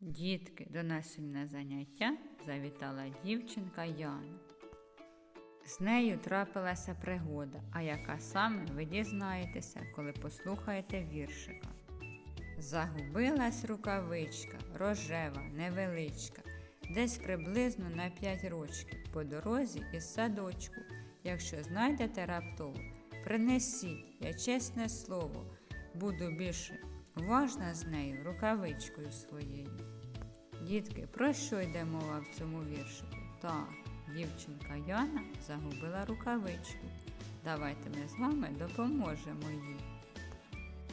Дітки, до нас на заняття завітала дівчинка Яна. З нею трапилася пригода, а яка саме ви дізнаєтеся, коли послухаєте віршика. Загубилась рукавичка, рожева, невеличка, десь приблизно на п'ять рочків по дорозі із садочку. Якщо знайдете раптово, принесіть, я чесне слово, буду більше уважна з нею рукавичкою своєю. Дітки, про що йде мова в цьому віршику? Так, дівчинка Яна загубила рукавичку. Давайте ми з вами допоможемо їй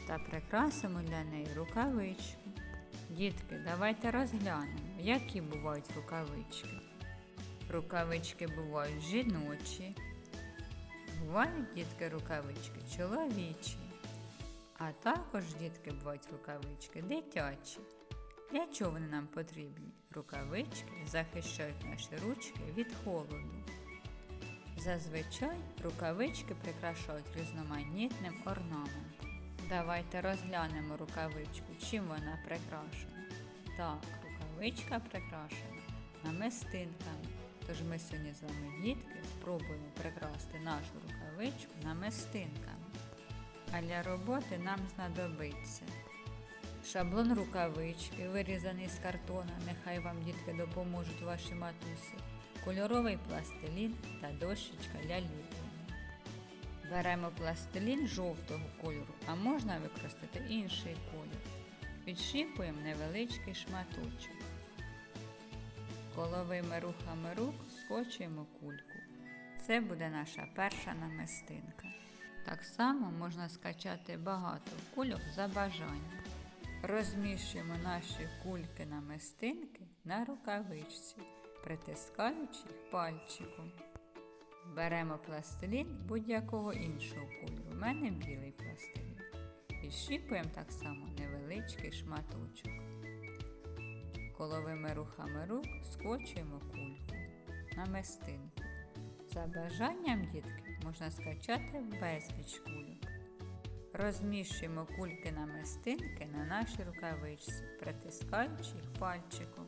та прикрасимо для неї рукавичку. Дітки, давайте розглянемо, які бувають рукавички. Рукавички бувають жіночі, бувають дітки рукавички чоловічі, а також дітки бувають рукавички дитячі. Для чого вони нам потрібні? Рукавички захищають наші ручки від холоду. Зазвичай рукавички прикрашають різноманітним орнаментом. Давайте розглянемо рукавичку, чим вона прикрашена. Так, рукавичка прикрашена намистинками. Тож ми сьогодні з вами, дітки, спробуємо прикрасти нашу рукавичку намистинками. А для роботи нам знадобиться шаблон рукавички, вирізаний з картона, нехай вам дітки допоможуть ваші матусі, кольоровий пластилін та дощечка для ліплення. Беремо пластилін жовтого кольору, а можна використати інший колір. Відшипуємо невеличкий шматочок. Коловими рухами рук скочуємо кульку. Це буде наша перша намистинка. Так само можна скачати багато кульок за бажанням. Розміщуємо наші кульки намистинки на рукавичці, притискаючи їх пальчиком. Беремо пластилін будь-якого іншого кольору. У мене білий пластилін. І щіпуємо так само невеличкий шматочок. Коловими рухами рук скочуємо кульку на мистинку. За бажанням дітки можна скачати безліч кульок. Розміщуємо кульки на мистинки на нашій рукавичці, притискаючи їх пальчиком.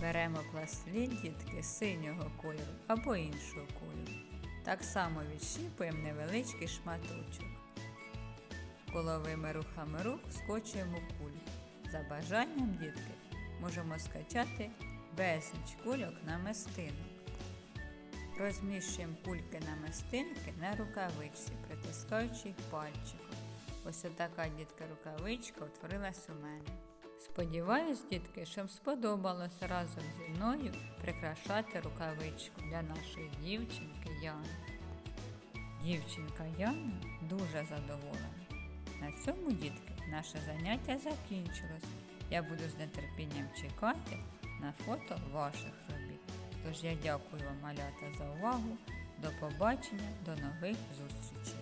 Беремо пластилін дітки синього кольору або іншого кольору. Так само відщіпуємо невеличкий шматочок. Коловими рухами рук скочуємо кульку. За бажанням дітки можемо скачати безліч кульок на мистинок. Розміщуємо кульки на мистинки на рукавичці, притискаючи їх пальчиком. Ось отака дітка рукавичка утворилась у мене. Сподіваюсь, дітки, що вам сподобалося разом зі мною прикрашати рукавичку для нашої дівчинки Яни. Дівчинка Яна дуже задоволена. На цьому, дітки, наше заняття закінчилось. Я буду з нетерпінням чекати на фото ваших. Тож я дякую вам, малята, за увагу. До побачення, до нових зустрічей!